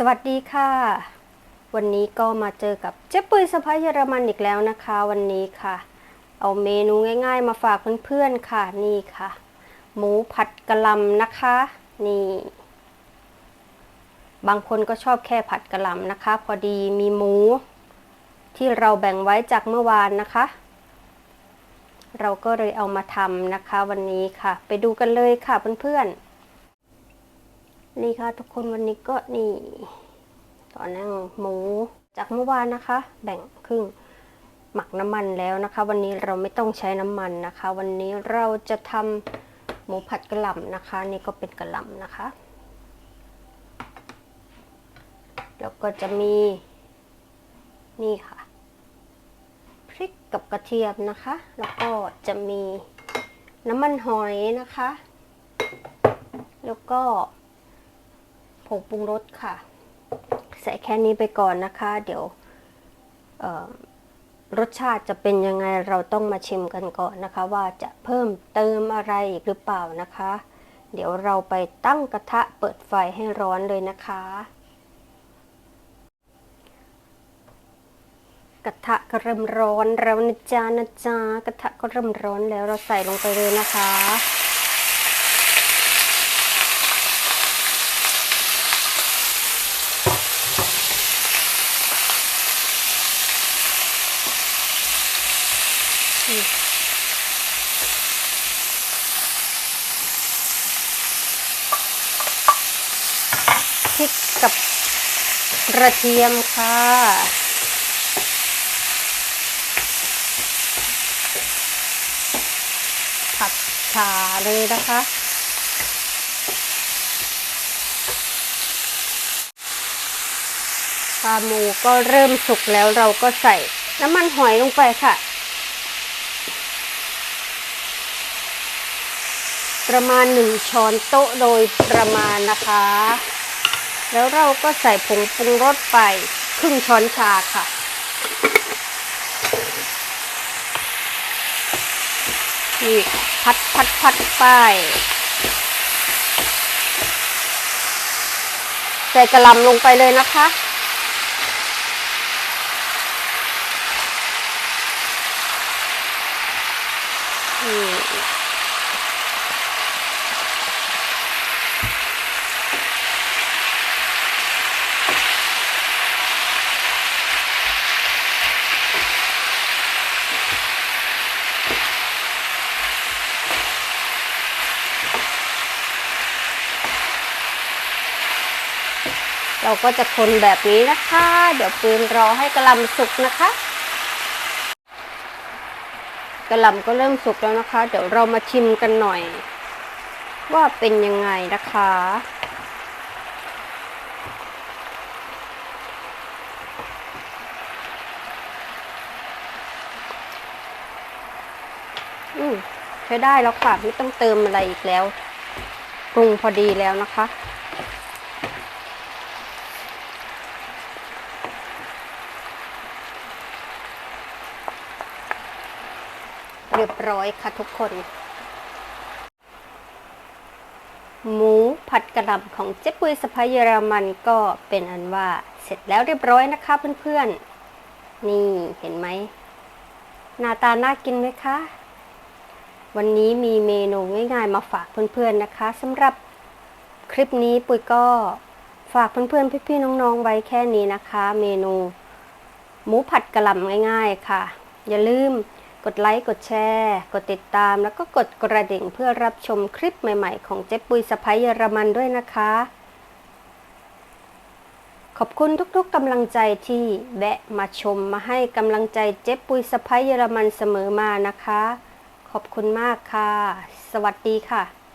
สวัสดีค่ะ วันนี้ก็มาเจอกับเจ๊ปุยสะพ้ายเยอรมันอีกแล้วนะคะ วันนี้ค่ะ เอาเมนูง่าย ๆ มาฝากเพื่อนๆค่ะนี่ค่ะ หมูผัดกะหล่ำนะคะ นี่ บางคนก็ชอบแค่ผัดกะหล่ำนะคะ พอดีมีหมู ที่เราแบ่งไว้จากเมื่อวานนะคะ เราก็เลยเอามาทำนะคะ วันนี้ค่ะ ไปดูกันเลยค่ะเพื่อนๆ นี่ค่ะทุกคนวันนี้ก็นี่ตอนนั่งหมูจากเมื่อวานนะคะ แบ่งครึ่งหมักน้ำมันแล้วนะคะ วันนี้เราไม่ต้องใช้น้ำมันนะคะ วันนี้เราจะทำหมูผัดกระหล่ำนะคะ นี่ก็เป็นกระหล่ำนะคะ แล้วก็จะมีนี่ค่ะ พริกกับกระเทียมนะคะ แล้วก็จะมีน้ำมันหอยนะคะ แล้วก็ ผงปรุงรสค่ะ ใส่แค่นี้ไปก่อนนะคะ เดี๋ยวรสชาติจะเป็นยังไงเราต้องมาชิมกันก่อนนะคะ ว่าจะเพิ่มเติมอะไรอีกหรือเปล่านะคะ เดี๋ยวเราไปตั้งกระทะเปิดไฟให้ร้อนเลยนะคะ กระทะก็เริ่มร้อนแล้วนะจ๊ะนะจ๊ะกระทะก็เริ่มร้อนแล้วเราใส่ลงไปเลยนะคะ พริกกับกระเทียมค่ะ ผัดชาเลยนะคะปลาหมูก็เริ่มสุกแล้วเราก็ใส่น้ำมันหอยลงไปค่ะ ประมาณหนึ่งช้อนโต๊ะโดยประมาณนะคะ แล้วเราก็ใส่ผงปรุงรสไปครึ่งช้อนชาค่ะ นี่พัดพัดพัดไปใส่กระลำลงไปเลยนะคะนี่ เราก็จะคนแบบนี้นะคะ เดี๋ยวปืนรอให้กระลำสุกนะคะกระลำก็เริ่มสุกแล้วนะคะ เดี๋ยวเรามาชิมกันหน่อย ว่าเป็นยังไงนะคะ อืมใช้ได้แล้วค่ะไม่ต้องเติมอะไรอีกแล้วปรุงพอดีแล้วนะคะ เรียบร้อยค่ะทุกคน หมูผัดกระหล่ำของเจ๊ปุยสะพายเยอรมันก็เป็นอันว่าเสร็จแล้วเรียบร้อยนะคะเพื่อนๆ นี่เห็นไหมหน้าตาน่ากินไหมคะ วันนี้มีเมนูง่ายๆมาฝากเพื่อนๆนะคะสำหรับคลิปนี้ปุยก็ฝากเพื่อนๆพี่ๆน้องๆไว้แค่นี้นะคะ เมนู หมูผัดกระหล่ำง่าย ๆ ค่ะ อย่าลืม กดไลค์ กดแชร์ กดติดตาม แล้วก็กดกระดิ่งเพื่อรับชมคลิปใหม่ๆ ของเจ๊ปุยสะพ้ายเยอรมันด้วยนะคะ ขอบคุณทุกๆกำลังใจที่แวะมาชมมาให้กำลังใจเจ๊ปุยสะพ้ายเยอรมันเสมอมานะคะ ขอบคุณมากค่ะ สวัสดีค่ะ